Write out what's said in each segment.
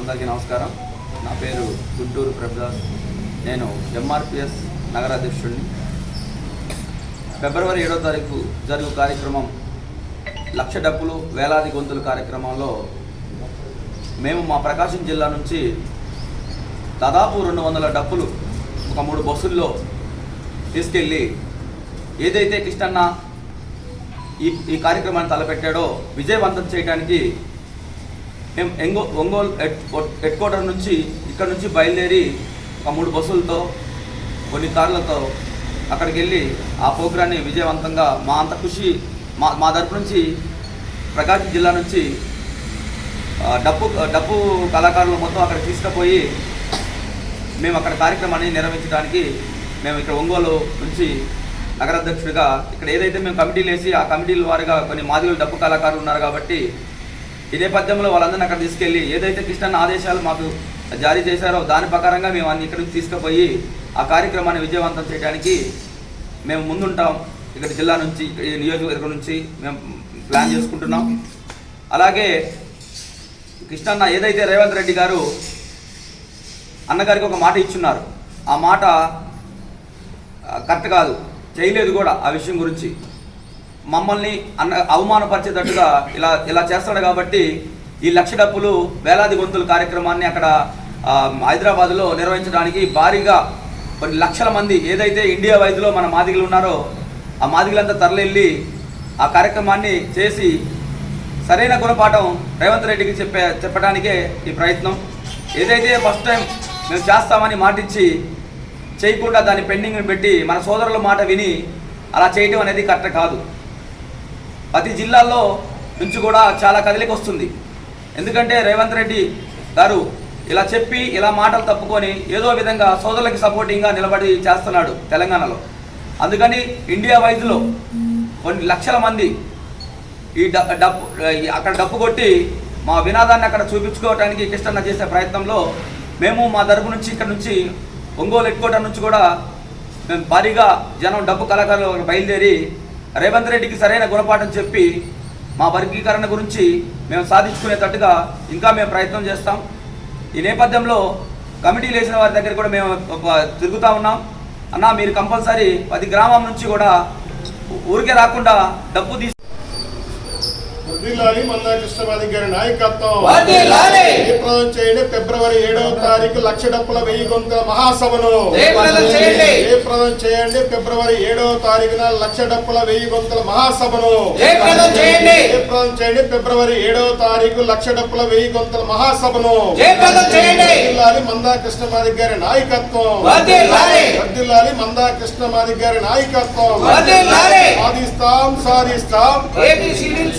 అందరికీ నమస్కారం. నా పేరు గుంటూరు ప్రభుదాస్. నేను ఎంఆర్పిఎస్ నగర అధ్యక్షుడిని ఫిబ్రవరి ఏడో తారీఖు జరుగు కార్యక్రమం లక్ష డబ్బులు వేలాది గొంతుల కార్యక్రమంలో మేము మా ప్రకాశం జిల్లా నుంచి దాదాపు రెండు వందల డబ్బులు ఒక మూడు బస్సుల్లో తీసుకెళ్ళి ఏదైతే కృష్ణన్న ఈ ఈ కార్యక్రమాన్ని తలపెట్టాడో విజయవంతం చేయడానికి మేము ఎంగో ఒంగోలు హెడ్ హెడ్ క్వార్టర్ నుంచి ఇక్కడ నుంచి బయలుదేరి ఒక మూడు బస్సులతో కొన్ని కార్లతో అక్కడికి వెళ్ళి ఆ ప్రోగ్రాన్ని విజయవంతంగా మా అంత కృషి మా మా తరపు నుంచి ప్రకాశం జిల్లా నుంచి డప్పు డప్పు కళాకారులు మొత్తం అక్కడ తీసుకుపోయి మేము అక్కడ కార్యక్రమాన్ని నిర్వహించడానికి మేము ఇక్కడ ఒంగోలు నుంచి నగరాధ్యక్షుడిగా ఇక్కడ ఏదైతే మేము కమిటీలు వేసి ఆ కమిటీల వారిగా కొన్ని మాదిగలు డప్పు కళాకారులు ఉన్నారు కాబట్టి ఈ నేపథ్యంలో వాళ్ళందరినీ అక్కడ తీసుకెళ్ళి ఏదైతే కృష్ణన్న ఆదేశాలు మాకు జారీ చేశారో దాని ప్రకారంగా మేము అన్ని ఇక్కడ నుంచి తీసుకుపోయి ఆ కార్యక్రమాన్ని విజయవంతం చేయడానికి మేము ముందుంటాం. ఇక్కడ జిల్లా నుంచి ఈ నియోజకవర్గం నుంచి మేము ప్లాన్ చేసుకుంటున్నాం. అలాగే కృష్ణన్న ఏదైతే రేవంత్ రెడ్డి గారు అన్నగారికి ఒక మాట ఇచ్చున్నారు. ఆ మాట కరెక్ట్ కాదు. చేయలేదు కూడా ఆ విషయం గురించి. మమ్మల్ని అన్న అవమానపరిచేటట్టుగా ఇలా ఇలా చేస్తాడు కాబట్టి ఈ లక్ష డప్పులు వేలాది గొంతుల కార్యక్రమాన్ని అక్కడ హైదరాబాద్లో నిర్వహించడానికి భారీగా కొన్ని లక్షల మంది ఏదైతే ఇండియా వైద్యులో మన మాదిగలు ఉన్నారో ఆ మాదిగలంతా తరలిల్లి ఆ కార్యక్రమాన్ని చేసి సరైన గుణపాఠం రేవంత్ రెడ్డికి చెప్పే చెప్పడానికే ఈ ప్రయత్నం. ఏదైతే ఫస్ట్ టైం మేము చేస్తామని మాటిచ్చి చేయకుండా దాన్ని పెండింగ్ పెట్టి మన సోదరుల మాట విని అలా చేయటం అనేది కరెక్ట్ కాదు. ప్రతి జిల్లాల్లో నుంచి కూడా చాలా కదలిక వస్తుంది. ఎందుకంటే రేవంత్ రెడ్డి గారు ఇలా చెప్పి ఇలా మాటలు తప్పుకొని ఏదో విధంగా సోదరులకి సపోర్టింగ్గా నిలబడి చేస్తున్నాడు తెలంగాణలో. అందుకని ఇండియా వైజ్లో కొన్ని లక్షల మంది ఈ డ- డప్పు అక్కడ డబ్బు కొట్టి మా వినాదాన్ని అక్కడ చూపించుకోవడానికి కృష్ణన్న చేసే ప్రయత్నంలో మేము మా తరపు నుంచి ఇక్కడ నుంచి ఒంగోలు ఎక్కువటం నుంచి కూడా మేము భారీగా జనం డబ్బు కళాకారులు బయలుదేరి రేవంత్ రెడ్డికి సరైన గుణపాఠం చెప్పి మా వర్గీకరణ గురించి మేము సాధించుకునేటట్టుగా ఇంకా మేము ప్రయత్నం చేస్తాం. ఈ నేపథ్యంలో కమిటీలు వేసిన వారి దగ్గర కూడా మేము ఒక తిరుగుతూ ఉన్నాం. అన్న మీరు కంపల్సరీ పది గ్రామం నుంచి కూడా ఊరికే రాకుండా డబ్బు తీసి వదిలాలి మందా కృష్ణమాది గారి నాయకత్వం. చేయండి ఫిబ్రవరి ఏడవ తారీఖు లక్ష డప్పుల వెయ్యి గొంతుల మహాసభను. జయప్రదం చేయండి. ఫిబ్రవరి ఏడవ తారీఖున లక్ష డప్పుల వెయ్యి గొంతుల మహాసభను. చేయండి! ఫిబ్రవరి ఏడవ తారీఖు లక్ష డప్పుల వెయ్యి గొంతుల మహాసభను. వర్ధిల్లాలి మందా కృష్ణమాది గారి నాయకత్వం. వర్ధిల్లాలి మందా కృష్ణమాది గారి నాయకత్వం. సాధిస్తాం సాధిస్తాం. ఏబిసిడీలు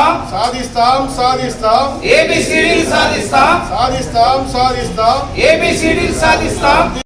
సాధిస్తాం. సాధిస్తాం సాధిస్తాం. ఏబిసిడీలు సాధిస్తాం. సాధిస్తాం సాధిస్తాం. ఏబిసిడీలు సాధిస్తాం.